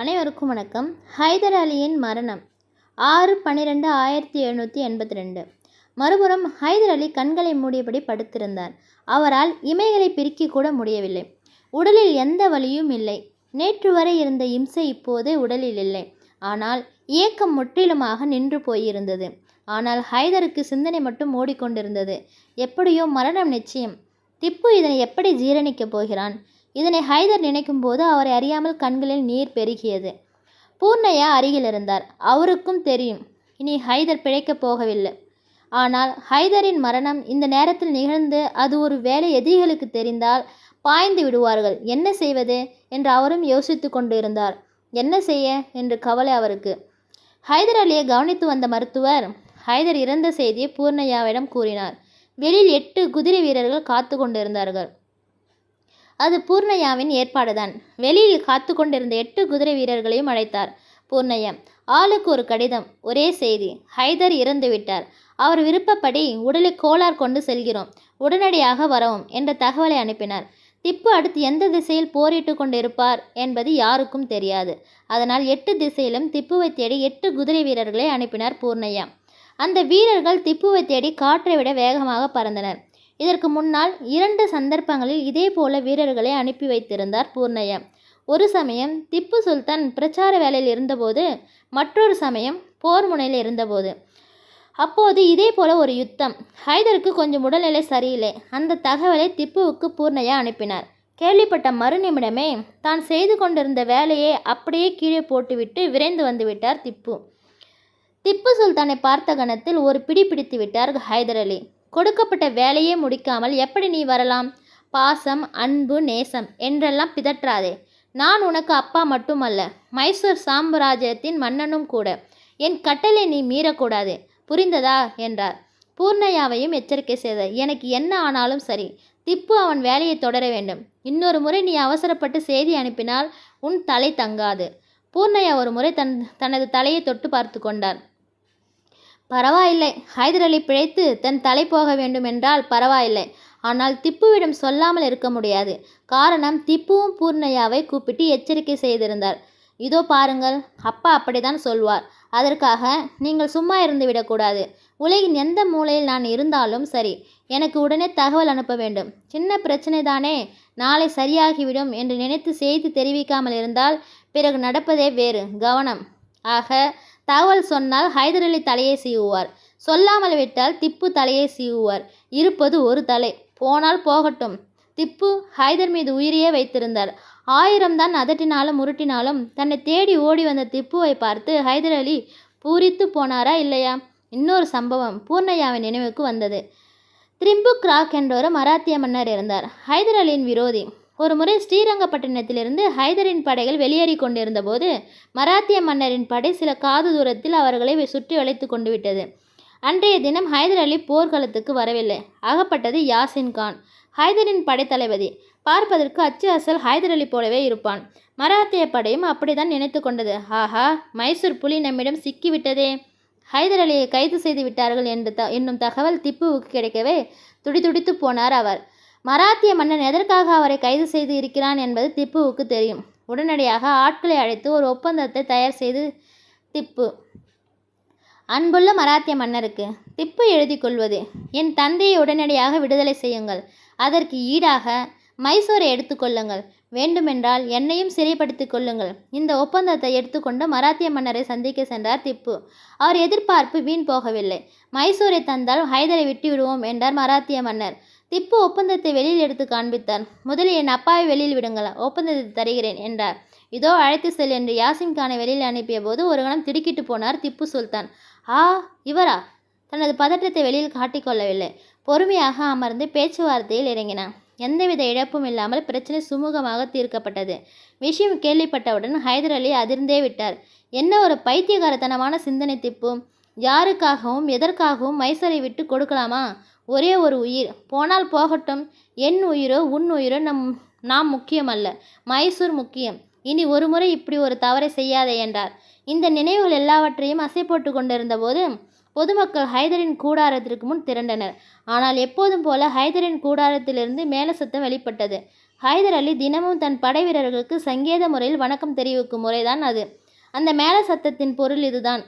அனைவருக்கும் வணக்கம். ஹைதர் அலியின் மரணம் ஆறு பன்னிரெண்டு ஆயிரத்தி எழுநூற்றி எண்பத்தி ரெண்டு மறுபுறம் ஹைதர் அலி கண்களை மூடியபடி படுத்திருந்தார். அவரால் இமைகளை பிரிக்க கூட முடியவில்லை. உடலில் எந்த வலியும் இல்லை. நேற்று வரை இருந்த இம்சை இப்போது உடலில் இல்லை. ஆனால் இயக்கம் முற்றிலுமாக நின்று போயிருந்தது. ஆனால் ஹைதருக்கு சிந்தனை மட்டும் ஓடிக்கொண்டிருந்தது. எப்படியோ மரணம் நிச்சயம். திப்பு இதனை எப்படி ஜீரணிக்கப் போகிறான்? இதனை ஹைதர் நினைக்கும் போது அவரை அறியாமல் கண்களில் நீர் பெருகியது. பூர்ணையா அருகில் இருந்தார். அவருக்கும் தெரியும். இனி ஹைதர் பிழைக்கப் போகவில்லை. ஆனால் ஹைதரின் மரணம் இந்த நேரத்தில் நிகழ்ந்து அது ஒரு வேலை எதிரிகளுக்கு தெரிந்தால் பாய்ந்து விடுவார்கள். என்ன செய்வது? என்று அவரும் யோசித்து கொண்டு இருந்தார் என்ன செய்ய? என்று கவலை அவருக்கு. ஹைதர் அலியை கவனித்து வந்த மருத்துவர் ஹைதர் இறந்த செய்தியை பூர்ணையாவிடம் கூறினார். வெளியில் எட்டு குதிரை வீரர்கள் காத்து கொண்டிருந்தார்கள். அது பூர்ணையாவின் ஏற்பாடுதான். வெளியில் காத்து கொண்டிருந்த எட்டு குதிரை வீரர்களையும் அழைத்தார். பூர்ணையா ஆளுக்கு ஒரு கடிதம் ஒரே செய்தி. ஹைதர் இறந்துவிட்டார் அவர் விருப்பப்படி உடலை கோளார் கொண்டு செல்கிறோம். உடனடியாக வரவும் என்ற தகவலை அனுப்பினார். திப்பு அடுத்து எந்த திசையில் போரிட்டு கொண்டிருப்பார் என்பது யாருக்கும் தெரியாது. அதனால் எட்டு திசையிலும் திப்புவை தேடி எட்டு குதிரை வீரர்களை அனுப்பினார் பூர்ணையா அந்த வீரர்கள் திப்புவை தேடி காற்றை விட வேகமாக பறந்தனர். இதற்கு முன்னால் இரண்டு சந்தர்ப்பங்களில் இதே போல வீரர்களை அனுப்பி வைத்திருந்தார் பூர்ணையா. ஒரு சமயம் திப்பு சுல்தான் பிரச்சார வேலையில் இருந்தபோது மற்றொரு சமயம் போர் முனையில் இருந்தபோது. அப்போது இதே போல ஒரு யுத்தம். ஹைதருக்கு கொஞ்சம் உடல்நிலை சரியில்லை. அந்த தகவலை திப்புவுக்கு பூர்ணையா அனுப்பினார். கேள்விப்பட்ட மறுநிமிடமே தான் செய்து கொண்டிருந்த வேலையை அப்படியே கீழே போட்டுவிட்டு விரைந்து வந்துவிட்டார் திப்பு. திப்பு சுல்தானை பார்த்த கணத்தில் ஒரு பிடி பிடித்து விட்டார் ஹைதர் அலி. கொடுக்கப்பட்ட வேலையே முடிக்காமல் எப்படி நீ வரலாம்? பாசம் அன்பு நேசம் என்றெல்லாம் பிதற்றாதே. நான் உனக்கு அப்பா மட்டுமல்ல மைசூர் சாம்ராஜ்யத்தின் மன்னனும் கூட. என் கட்டளை நீ மீறக்கூடாது. புரிந்ததா? என்றார். பூர்ணையாவையும் எச்சரிக்கை செய்தார் எனக்கு என்ன ஆனாலும் சரி திப்பு அவன் வேலையை தொடர வேண்டும். இன்னொரு முறை நீ அவசரப்பட்டு செய்தி அனுப்பினால் உன் தலை தங்காது. பூர்ணையா ஒரு முறை தன் தனது தலையை தொட்டு பார்த்து கொண்டார். பரவாயில்லை. ஹைதர் அலி பிழைத்து தன் தலை போக வேண்டும் என்றால் பரவாயில்லை. ஆனால் திப்புவிடம் சொல்லாமல் இருக்க முடியாது. காரணம் திப்புவும் பூர்ணையாவை கூப்பிட்டு எச்சரிக்கை செய்திருந்தார். இதோ பாருங்கள் அப்பா அப்படிதான் சொல்வார். அதற்காக நீங்கள் சும்மா இருந்து விடக்கூடாது. உலகின் எந்த மூலையில் நான் இருந்தாலும் சரி எனக்கு உடனே தகவல் அனுப்ப வேண்டும். சின்ன பிரச்சனை தானே நாளை சரியாகிவிடும் என்று நினைத்து செய்தி தெரிவிக்காமல் இருந்தால் பிறகு நடப்பதே வேறு. கவனம். ஆக தகவல் சொன்னால் ஹைதர் அலி தலையை சீவுவார். சொல்லாமல் விட்டால் திப்பு தலையை சீவுவார். இருப்பது ஒரு தலை. போனால் போகட்டும். திப்பு ஹைதர் மீது உயிரையே வைத்திருந்தார். ஆயிரம் தான் அதட்டினாலும் முருட்டினாலும் தன்னை தேடி ஓடி வந்த திப்புவை பார்த்து ஹைதர் அலி பூரித்து போனாரா இல்லையா? இன்னொரு சம்பவம் பூர்ணையாவின் நினைவுக்கு வந்தது. திரிம்பு கிராக் என்ற ஒரு மராத்திய மன்னர் இருந்தார். ஹைதர் அலியின் விரோதி. ஒரு முறை ஸ்ரீரங்கப்பட்டினத்திலிருந்து ஹைதரின் படைகள் வெளியேறி கொண்டிருந்தபோது மராத்திய மன்னரின் படை சில காது தூரத்தில் அவர்களை சுற்றி வளைத்து கொண்டு விட்டது. அன்றைய தினம் ஹைதர் அலி போர்க்களத்துக்கு வரவில்லை. அகப்பட்டது யாசின் கான். ஹைதரின் படைத்தளபதி. பார்ப்பதற்கு அச்சு அசல் ஹைதர் அலி போலவே இருப்பான். மராத்திய படையும் அப்படித்தான் நினைத்து கொண்டது. ஆஹா மைசூர் புலி நம்மிடம் சிக்கிவிட்டதே. ஹைதர் அலியை கைது செய்து விட்டார்கள் என்று த என்னும் தகவல் திப்புவுக்கு கிடைக்கவே துடிதுடித்து போனார் அவர். மராத்திய மன்னன் எதற்காக அவரை கைது செய்து இருக்கிறான் என்பது திப்புவுக்கு தெரியும். உடனடியாக ஆட்களை அழைத்து ஒரு ஒப்பந்தத்தை தயார் செய்து திப்பு. அன்புள்ள மராத்திய மன்னருக்கு திப்பு எழுதி கொள்வது என் தந்தையை உடனடியாக விடுதலை செய்யுங்கள். அதற்கு ஈடாக மைசூரை எடுத்துக்கொள்ளுங்கள் வேண்டுமென்றால் என்னையும் சிறைப்படுத்திக் கொள்ளுங்கள். இந்த ஒப்பந்தத்தை எடுத்துக்கொண்டு மராத்திய மன்னரை சந்திக்க சென்றார் திப்பு. அவர் எதிர்பார்ப்பு வீண் போகவில்லை. மைசூரை தந்தால் ஹைதரை விட்டு விடுவோம் என்றார் மராத்திய மன்னர். திப்பு ஒப்பந்தத்தை வெளியில் எடுத்து காண்பித்தார் முதலில் என் அப்பாவை வெளியில் விடுங்கள் ஒப்பந்தத்தை தருகிறேன் என்றார். இதோ அழைத்து செல் என்று யாசிம் கானை வெளியில் அனுப்பிய போது ஒரு கணம் திடுக்கிட்டு போனார் திப்பு சுல்தான். ஆ இவரா? தனது பதற்றத்தை வெளியில் காட்டிக்கொள்ளவில்லை பொறுமையாக அமர்ந்து பேச்சுவார்த்தையில் இறங்கினான். எந்தவித இழப்பும் இல்லாமல் பிரச்சனை சுமூகமாக தீர்க்கப்பட்டது. விஷயம் கேள்விப்பட்டவுடன் ஹைதர் அலி அதிர்ந்தே விட்டார். என்ன ஒரு பைத்தியகாரத்தனமான சிந்தனை திப்பும் யாருக்காகவும் எதற்காகவும் மைசரை விட்டு கொடுக்கலாமா? ஒரே ஒரு உயிர். போனால் போகட்டும். என் உயிரோ உன் உயிரோ நம் நாம் முக்கியமல்ல. மைசூர் முக்கியம். இனி ஒரு முறை இப்படி ஒரு தவறை செய்யாதே என்றார். இந்த நினைவுகள் எல்லாவற்றையும் அசை போட்டு கொண்டிருந்த போது பொதுமக்கள் ஹைதரின் கூடாரத்திற்கு முன் திரண்டனர். ஆனால் எப்போதும் போல ஹைதரின் கூடாரத்திலிருந்து மேல சத்தம் வெளிப்பட்டது. ஹைதர் அலி தினமும் தன் படை வீரர்களுக்கு சங்கேத முறையில் வணக்கம் தெரிவிக்கும் முறைதான் அது. அந்த மேல சத்தத்தின் பொருள் இதுதான்.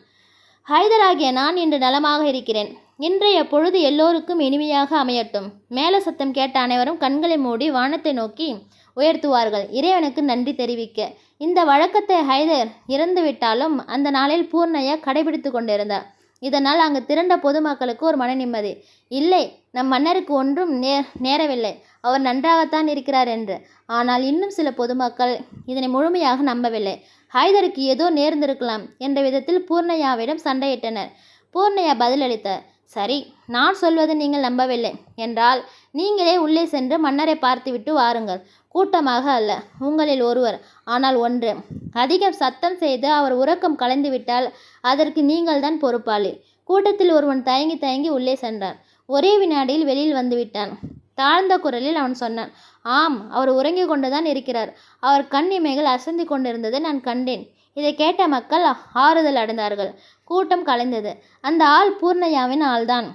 ஹைதராகிய நான் இன்று நலமாக இருக்கிறேன். இன்றைய பொழுது எல்லோருக்கும் இனிமையாக அமையட்டும். மேல சத்தம் கேட்ட அனைவரும் கண்களை மூடி வானத்தை நோக்கி உயர்த்துவார்கள். இறைவனுக்கு நன்றி தெரிவிக்க. இந்த வழக்கத்தை ஹைதர் இறந்துவிட்டாலும் அந்த நாளில் பூர்ணையா கடைபிடித்து கொண்டிருந்தார். இதனால் அங்கு திரண்ட பொதுமக்களுக்கு ஒரு மன நிம்மதி. இல்லை நம் மன்னருக்கு ஒன்றும் நே நேரவில்லை. அவர் நன்றாகத்தான் இருக்கிறார் என்று. ஆனால் இன்னும் சில பொதுமக்கள் இதனை முழுமையாக நம்பவில்லை. ஹைதருக்கு ஏதோ நேர்ந்திருக்கலாம் என்ற விதத்தில் பூர்ணையாவிடம் சண்டையிட்டனர். பூர்ணையா பதிலளித்தார். சரி நான் சொல்வது நீங்கள் நம்பவில்லை என்றால் நீங்களே உள்ளே சென்று மன்னரை பார்த்துவிட்டு வாருங்கள். கூட்டமாக அல்ல உங்களில் ஒருவர் ஆனால் ஒன்று. அதிகம் சத்தம் செய்து அவர் உறக்கம் கலைந்துவிட்டால் அதற்கு நீங்கள்தான் பொறுப்பாளி. கூட்டத்தில் ஒருவன் தயங்கி தயங்கி உள்ளே சென்றான். ஒரே வினாடியில் வெளியில் வந்துவிட்டான். தாழ்ந்த குரலில் அவன் சொன்னான் ஆம் அவர் உறங்கிக் கொண்டுதான் இருக்கிறார். அவர் கண் இமைகள் அசந்தி கொண்டிருந்ததை நான் கண்டேன். இதை கேட்ட மக்கள் ஆறுதல் அடைந்தார்கள். கூட்டம் கலைந்தது. அந்த ஆள் பூர்ணையாவின் ஆள்தான்.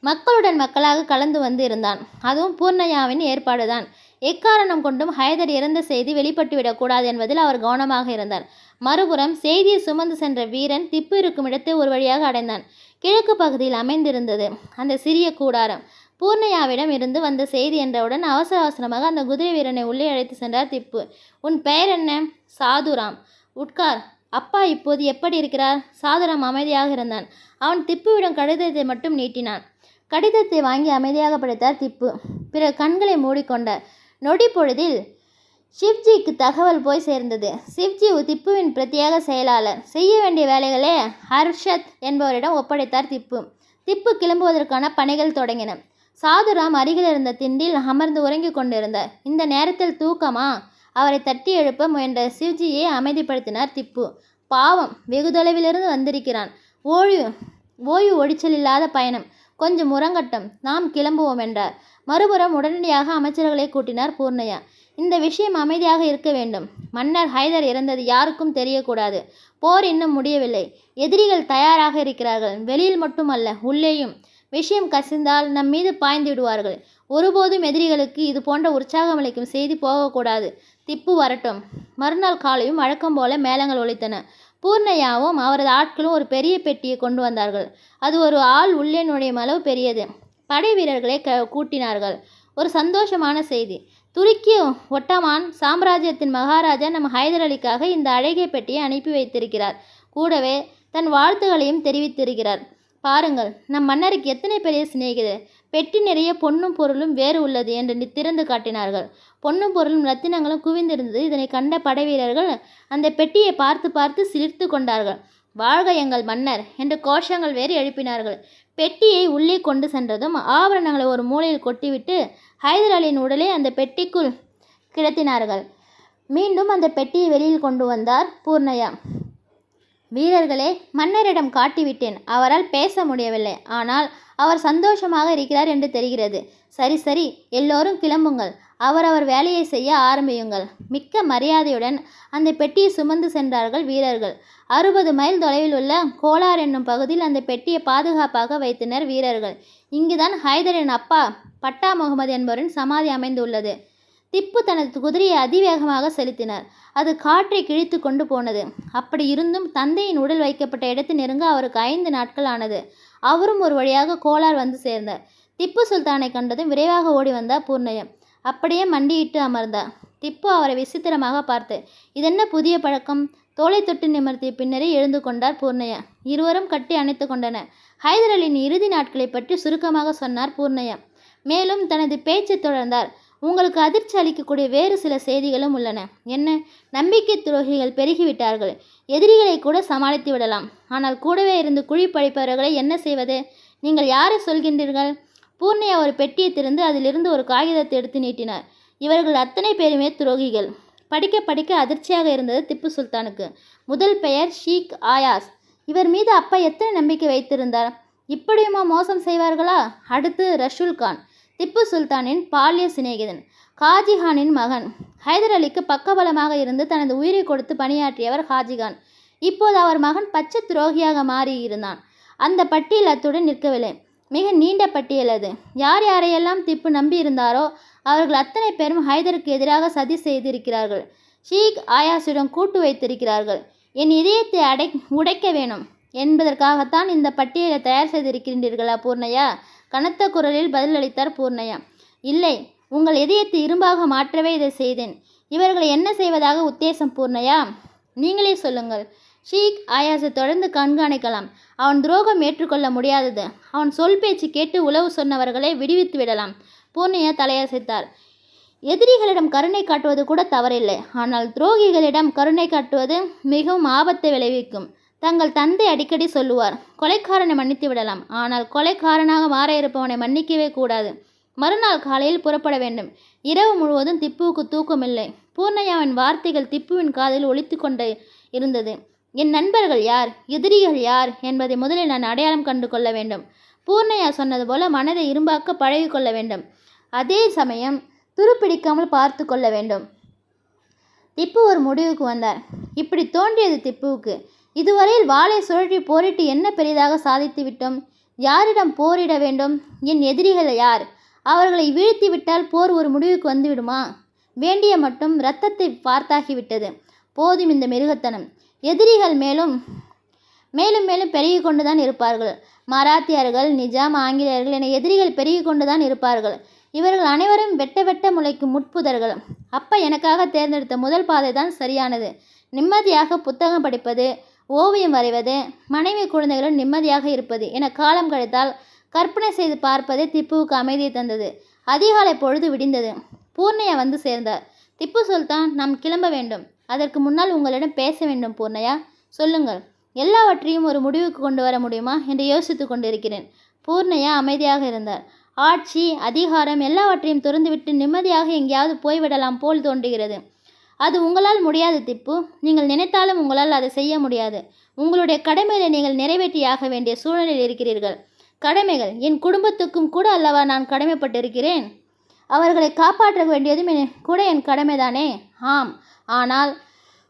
மக்களுடன் மக்களாக கலந்து வந்து இருந்தான். அதுவும் பூர்ணையாவின் ஏற்பாடுதான். எக்காரணம் கொண்டும் ஹைதர் இறந்த செய்தி வெளிப்பட்டுவிடக்கூடாது என்பதில் அவர் கவனமாக இருந்தார். மறுபுறம் செய்தியை சுமந்து சென்ற வீரன் திப்பு இருக்கும் இடத்தை ஒரு வழியாக அடைந்தான். கிழக்கு பகுதியில் அமைந்திருந்தது அந்த சிறிய கூடாரம். பூர்ணையாவிடம் இருந்து வந்த செய்தி என்றவுடன் அவசர அவசரமாக அந்த குதிரை வீரனை உள்ளே அழைத்து சென்றார் திப்பு. உன் பெயர் என்ன? சாதுராம் உட்கார். அப்பா இப்போது எப்படி இருக்கிறார்? சாதுராம் அமைதியாக இருந்தான். அவன் திப்புவிடம் கடிதத்தை மட்டும் நீட்டினான். கடிதத்தை வாங்கி அமைதியாக படித்தார் திப்பு. பிறகு கண்களை மூடிக்கொண்டார் நொடி பொழுதில் சிவ்ஜிக்கு தகவல் போய் சேர்ந்தது. சிவ்ஜி திப்புவின் பிரத்யேக செயலாளர். செய்ய வேண்டிய வேலைகளே ஹர்ஷத் என்பவரிடம் ஒப்படைத்தார் திப்பு. திப்பு கிளம்புவதற்கான பணிகள் தொடங்கின. சாதுராம் அருகில் இருந்த திண்டில் அமர்ந்து உறங்கிக் கொண்டிருந்தார். இந்த நேரத்தில் தூக்கமா? அவரை தட்டி எழுப்ப முயன்ற சிவ்ஜியை அமைதிப்படுத்தினார் திப்பு. பாவம் வெகு தொலைவிலிருந்து வந்திருக்கிறான். ஓய்வு ஓய்வு ஒடிச்சல் இல்லாத பயணம். கொஞ்சம் உறங்கட்டும் நாம் கிளம்புவோம் என்றார். மறுபுறம் உடனடியாக அமைச்சர்களை கூட்டினார் பூர்ணையா. இந்த விஷயம் அமைதியாக இருக்க வேண்டும். மன்னர் ஹைதர் இறந்தது யாருக்கும் தெரியக்கூடாது. போர் இன்னும் முடியவில்லை. எதிரிகள் தயாராக இருக்கிறார்கள். வெளியில் மட்டுமல்ல உள்ளேயும். விஷயம் கசிந்தால் நம் மீது பாய்ந்து விடுவார்கள். ஒருபோதும் எதிரிகளுக்கு இது போன்ற உற்சாகமளிக்கும் செய்தி போகக்கூடாது. திப்பு வரட்டும். மறுநாள் காலையும் வழக்கம் போல மேளங்கள் ஒழித்தன பூர்ணையாவும் அவரது ஆட்களும் ஒரு பெரிய பெட்டியை கொண்டு வந்தார்கள். அது ஒரு ஆள் உள்ளே நுழையும் அளவு பெரியது. படை வீரர்களை க கூட்டினார்கள். ஒரு சந்தோஷமான செய்தி. துருக்கிய ஒட்டமான் சாம்ராஜ்யத்தின் மகாராஜா நம் ஹைதர் அலிக்காக இந்த அழகிய பெட்டியை அனுப்பி வைத்திருக்கிறார். கூடவே தன் வாழ்த்துகளையும் தெரிவித்திருக்கிறார். பாருங்கள் நம் மன்னருக்கு எத்தனை பெரிய சிநேகிதர்? பெட்டி நிறைய பொன்னும் பொருளும் வேறு உள்ளது என்று திறந்து காட்டினார்கள். பொன்னும் பொருளும் ரத்தினங்களும் குவிந்திருந்தது. இதனை கண்ட படைவீரர்கள் அந்த பெட்டியை பார்த்து பார்த்து சிரித்து கொண்டார்கள். வாழ்க எங்கள் மன்னர் என்று கோஷங்கள் வேறு எழுப்பினார்கள். பெட்டியை உள்ளே கொண்டு சென்றதும் ஆபரணங்களை ஒரு மூலையில் கொட்டிவிட்டு ஹைதர் அலியின் உடலை அந்த பெட்டிக்குள் கிடத்தினார்கள். மீண்டும் அந்த பெட்டியை வெளியில் கொண்டு வந்தார் பூர்ணயா. வீரர்களே மன்னரிடம் காட்டிவிட்டேன். அவரால் பேச முடியவில்லை. ஆனால் அவர் சந்தோஷமாக இருக்கிறார் என்று தெரிகிறது. சரி சரி எல்லோரும் கிளம்புங்கள். அவரவர் வேலையை செய்ய ஆரம்பியுங்கள். மிக்க மரியாதையுடன் அந்த பெட்டியை சுமந்து சென்றார்கள் வீரர்கள். அறுபது மைல் தொலைவில் உள்ள கோலார் என்னும் பகுதியில் அந்த பெட்டியை பாதுகாப்பாக வைத்தனர் வீரர்கள். இங்குதான் ஹைதரின் அப்பா பட்டா முகமது என்பவரின் சமாதி அமைந்துள்ளது. திப்பு தனது குதிரையை அதிவேகமாக செலுத்தினார். அது காற்றை கிழித்து கொண்டு போனது. அப்படி இருந்தும் தந்தையின் உடல் வைக்கப்பட்ட இடத்தை நெருங்க அவருக்கு ஐந்து நாட்கள் ஆனது. அவரும் ஒரு வழியாக கோலார் வந்து சேர்ந்தார். திப்பு சுல்தானை கண்டதும் விரைவாக ஓடி வந்தார் பூர்ணயம். அப்படியே மண்டியிட்டு அமர்ந்தார். திப்பு அவரை விசித்திரமாக பார்த்து இதென்ன புதிய பழக்கம்? தோலை தொட்டு நிமர்த்திய பின்னரே எழுந்து கொண்டார் பூர்ணயா. இருவரும் கட்டி அணைத்து கொண்டனர். ஹைதர் அலியின் இறுதி நாட்களை பற்றி சுருக்கமாக சொன்னார் பூர்ணயா மேலும் தனது பேச்சை தொடர்ந்தார். உங்களுக்கு அதிர்ச்சி அளிக்கக்கூடிய வேறு சில செய்திகளும் உள்ளன. என்ன? நம்பிக்கை துரோகிகள் பெருகிவிட்டார்கள். எதிரிகளை கூட சமாளித்து விடலாம். ஆனால் கூடவே இருந்து குழி பழிப்பவர்களை என்ன செய்வது? நீங்கள் யாரை சொல்கின்றீர்கள்? பூர்ணியா ஒரு பெட்டியை திறந்து அதிலிருந்து ஒரு காகிதத்தை எடுத்து நீட்டினார். இவர்கள் அத்தனை பேருமே துரோகிகள். படிக்க படிக்க அதிர்ச்சியாக இருந்தது திப்பு சுல்தானுக்கு. முதல் பெயர் ஷீக் ஆயாஸ். இவர் மீது அப்பா எத்தனை நம்பிக்கை வைத்திருந்தார்? இப்படியுமா மோசம் செய்வார்களா? அடுத்து ரஷுல் கான். திப்பு சுல்தானின் பால்ய சிநேகிதன். காஜிகானின் மகன். ஹைதர் அலிக்கு பக்கபலமாக இருந்து தனது உயிரை கொடுத்து பணியாற்றியவர் ஹாஜிகான் இப்போது அவர் மகன் பச்சை துரோகியாக மாறியிருந்தான். அந்த பட்டியல் அத்துடன் நிற்கவில்லை. மிக நீண்ட பட்டியல் அது. யார் யாரையெல்லாம் திப்பு நம்பியிருந்தாரோ அவர்கள் அத்தனை பேரும் ஹைதருக்கு எதிராக சதி செய்திருக்கிறார்கள். ஷீக் ஆயாசுடன் கூட்டு வைத்திருக்கிறார்கள். என் இதயத்தை அடை உடைக்க வேணும். என்பதற்காகத்தான் இந்த பட்டியலை தயார் செய்திருக்கின்றீர்களா பூர்ணையா? கனத்த குரலில் பதிலளித்தார் பூர்ணையா. இல்லை உங்கள் இதயத்தை இரும்பாக மாற்றவே இதை செய்தேன். இவர்களை என்ன செய்வதாக உத்தேசம் பூர்ணையா? நீங்களே சொல்லுங்கள். ஷீக் ஆயாஸை தொடர்ந்து கண்காணிக்கலாம். அவன் துரோகம் ஏற்றுக்கொள்ள முடியாதது. அவன் சொல் பேச்சு கேட்டு உளவு சொன்னவர்களை விடுவித்து விடலாம். பூர்ணையா தலையசைத்தார். எதிரிகளிடம் கருணை காட்டுவது கூட தவறில்லை. ஆனால் துரோகிகளிடம் கருணை காட்டுவது மிகவும் ஆபத்தை விளைவிக்கும். தங்கள் தந்தை அடிக்கடி சொல்லுவார் கொலைக்காரனை மன்னித்து விடலாம். ஆனால் கொலைக்காரனாக மாற இருப்பவனை மன்னிக்கவே கூடாது. மறுநாள் காலையில் புறப்பட வேண்டும். இரவு முழுவதும் திப்புவுக்கு தூக்கமில்லை பூர்ணையாவின் வார்த்தைகள் திப்புவின் காதில் ஒழித்து கொண்டு இருந்தது. என் நண்பர்கள் யார்? எதிரிகள் யார்? என்பதை முதலில் நான் அடையாளம் கண்டு கொள்ள வேண்டும். பூர்ணையா சொன்னது போல மனதை இரும்பாக்க பழகிக்கொள்ள வேண்டும். அதே சமயம் துருப்பிடிக்காமல் பார்த்து கொள்ள வேண்டும். திப்பு ஒரு முடிவுக்கு வந்தார். இப்படி தோன்றியது திப்புவுக்கு. இதுவரையில் வாளை சுழற்றி போரிட்டு என்ன பெரிதாக சாதித்து விட்டோம்? யாரிடம் போரிட வேண்டும்? என் எதிரிகள் யார்? அவர்களை வீழ்த்தி விட்டால் போர் ஒரு முடிவுக்கு வந்துவிடுமா? வேண்டிய மட்டும் இரத்தத்தை பார்த்தாகிவிட்டது போதும் இந்த மிருகத்தனம். எதிரிகள் மேலும் மேலும் மேலும் பெருகி கொண்டு தான் இருப்பார்கள். மராத்தியர்கள் நிஜாம் ஆங்கிலேயர்கள் என எதிரிகள் பெருகி கொண்டுதான் இருப்பார்கள். இவர்கள் அனைவரும் வெட்ட வெட்ட முளைக்கும் முட்புதர்கள். அப்பா எனக்காக தேர்ந்தெடுத்த முதல் பாதை தான் சரியானது. நிம்மதியாக புத்தகம் படிப்பது ஓவியம் வரைவது மனைவி குழந்தைகளும் நிம்மதியாக இருப்பது என காலம் கழித்தால் கற்பனை செய்து பார்ப்பதே திப்புவுக்கு அமைதியை தந்தது. அதிகாலை பொழுது விடிந்தது. பூர்ணையா வந்து சேர்ந்தார். திப்பு சுல்தான் நாம் கிளம்ப வேண்டும். அதற்கு முன்னால் உங்களிடம் பேச வேண்டும் பூர்ணையா. சொல்லுங்கள். எல்லாவற்றையும் ஒரு முடிவுக்கு கொண்டு வர முடியுமா? என்று யோசித்து கொண்டிருக்கிறேன். பூர்ணையா அமைதியாக இருந்தார். ஆட்சி அதிகாரம் எல்லாவற்றையும் துறந்துவிட்டு நிம்மதியாக எங்கேயாவது போய்விடலாம் போல் தோன்றுகிறது. அது உங்களால் முடியாது திப்பு. நீங்கள் நினைத்தாலும் உங்களால் அதை செய்ய முடியாது. உங்களுடைய கடமைகளை நீங்கள் நிறைவேற்றியாக வேண்டிய சூழ்நிலையில் இருக்கிறீர்கள். கடமைகள் என் குடும்பத்துக்கும் கூட அல்லவா நான் கடமைப்பட்டிருக்கிறேன்? அவர்களை காப்பாற்ற வேண்டியதும் என் கூட என் கடமைதானே? ஆம். ஆனால்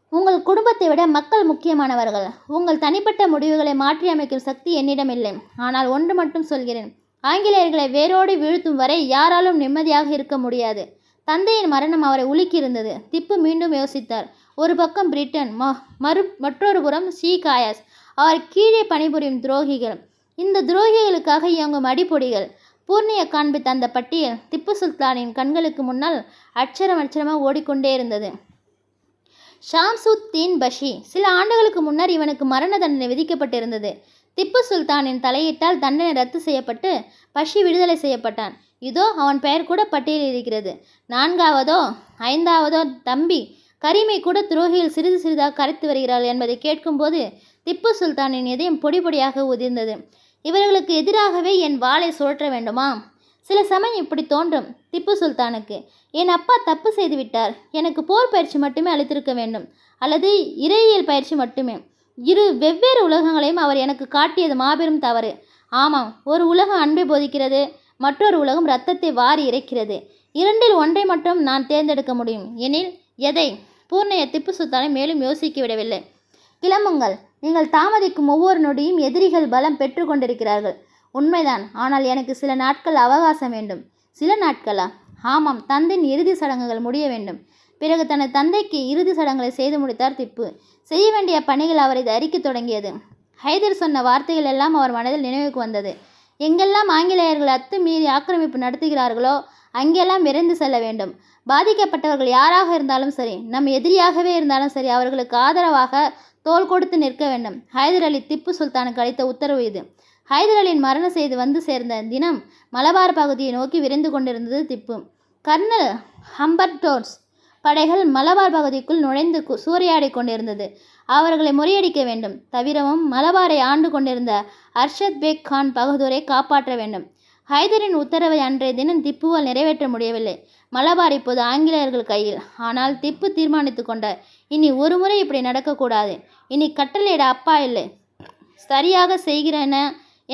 உங்கள் குடும்பத்தை விட மக்கள் முக்கியமானவர்கள். உங்கள் தனிப்பட்ட முடிவுகளை மாற்றியமைக்கும் சக்தி என்னிடம் இல்லை. ஆனால் ஒன்று மட்டும் சொல்கிறேன். ஆங்கிலேயர்களை வேரோடு வீழ்த்தும் வரை யாராலும் நிம்மதியாக இருக்க முடியாது. தந்தையின் மரணம் அவரை உலுக்கியிருந்தது. திப்பு மீண்டும் யோசித்தார். ஒரு பக்கம் பிரிட்டன் ம மறு மற்றொரு புறம் ஷீகாயாஸ் அவர் கீழே பணிபுரியும் துரோகிகள். இந்த துரோகிகளுக்காக இயங்கும் அடிப்பொடிகள் பூர்ணிய காண்பித்த அந்த பட்டியல் திப்பு சுல்தானின் கண்களுக்கு முன்னால் அச்சரம் அச்சரமாக ஓடிக்கொண்டே இருந்தது. ஷாம்சுத்தீன் பஷி சில ஆண்டுகளுக்கு முன்னர் இவனுக்கு மரண தண்டனை விதிக்கப்பட்டிருந்தது. திப்பு சுல்தானின் தலையிட்டால் தண்டனை ரத்து செய்யப்பட்டு பஷி விடுதலை செய்யப்பட்டான். இதோ அவன் பெயர் கூட பட்டியலில் இருக்கிறது. நான்காவதோ ஐந்தாவதோ தம்பி கரிமை கூட துரோகியில் சிறிது சிறிதாக கரைத்து வருகிறாள் என்பதை கேட்கும்போது திப்பு சுல்தானின் இதயம் பொடி பொடியாக உதிர்ந்தது. இவர்களுக்கு எதிராகவே என் வாளை சுழற்ற வேண்டுமா? சில சமயம் இப்படி தோன்றும் திப்பு சுல்தானுக்கு. என் அப்பா தப்பு செய்துவிட்டார் எனக்கு போர் பயிற்சி மட்டுமே அளித்திருக்க வேண்டும். அல்லது இறையியல் பயிற்சி மட்டுமே. இரு வெவ்வேறு உலகங்களையும் அவர் எனக்கு காட்டியது மாபெரும் தவறு. ஆமாம் ஒரு உலகம் அன்பை போதிக்கிறது. மற்றொரு உலகம் ரத்தத்தை வாரி இறைக்கிறது. இரண்டில் ஒன்றை மட்டும் நான் தேர்ந்தெடுக்க முடியும். எனில் எதை? பூர்ணைய திப்பு சுல்தானை மேலும் யோசிக்க விடவில்லை. கிளம்புங்கள். நீங்கள் தாமதிக்கும் ஒவ்வொரு நொடியும் எதிரிகள் பலம் பெற்று கொண்டிருக்கிறார்கள். உண்மைதான். ஆனால் எனக்கு சில நாட்கள் அவகாசம் வேண்டும். சில நாட்களா? ஆமாம். தந்தையின் இறுதி சடங்குகள் முடிய வேண்டும். பிறகு தனது தந்தைக்கு இறுதி சடங்குகளை செய்து முடித்தார் திப்பு. செய்ய வேண்டிய பணிகள் அவரை அறிக்க தொடங்கியது. ஹைதர் சொன்ன வார்த்தைகள் எல்லாம் அவர் மனதில் நினைவுக்கு வந்தது. எங்கெல்லாம் ஆங்கிலேயர்கள் அத்துமீறி ஆக்கிரமிப்பு நடத்துகிறார்களோ அங்கெல்லாம் விரைந்து செல்ல வேண்டும். பாதிக்கப்பட்டவர்கள் யாராக இருந்தாலும் சரி நம் எதிரியாகவே இருந்தாலும் சரி அவர்களுக்கு ஆதரவாக தோள் கொடுத்து நிற்க வேண்டும். ஹைதர் அலி திப்பு சுல்தானுக்கு அளித்த உத்தரவு இது. ஹைதர் அலியின் மரண செய்தி வந்து சேர்ந்த தினம் மலபார் பகுதியை நோக்கி விரைந்து கொண்டிருந்தது திப்பு. கர்னல் ஹம்பர்டோர்ஸ் படைகள் மலபார் பகுதிக்குள் நுழைந்து சூறையாடி கொண்டிருந்தது. அவர்களை முறியடிக்க வேண்டும். தவிரவும் மலபாரை ஆண்டு கொண்டிருந்த அர்ஷத் பேக் கான் பகதூரை காப்பாற்ற வேண்டும். ஹைதரின் உத்தரவை அன்றைய தினம் திப்புவால் நிறைவேற்ற முடியவில்லை. மலபார் இப்போது ஆங்கிலேயர்கள் கையில். ஆனால் திப்பு தீர்மானித்து கொண்டார் இனி ஒரு முறை இப்படி நடக்கக்கூடாது. இனி கட்டளையிட அப்பா இல்லை. சரியாக செய்கிறேன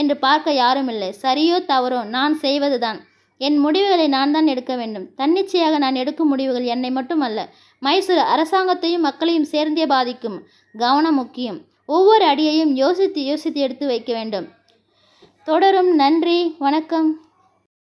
என்று பார்க்க யாரும் இல்லை. சரியோ தவறோ நான் செய்வதுதான். என் முடிவுகளை நான் தான் எடுக்க வேண்டும். தன்னிச்சையாக நான் எடுக்கும் முடிவுகள் என்னை மட்டுமல்ல. மைசூர் அரசாங்கத்தையும் மக்களையும் சேர்ந்தே பாதிக்கும். கவனம் முக்கியம். ஒவ்வொரு அடியையும் யோசித்து யோசித்து எடுத்து வைக்க வேண்டும். தொடரும். நன்றி. வணக்கம்.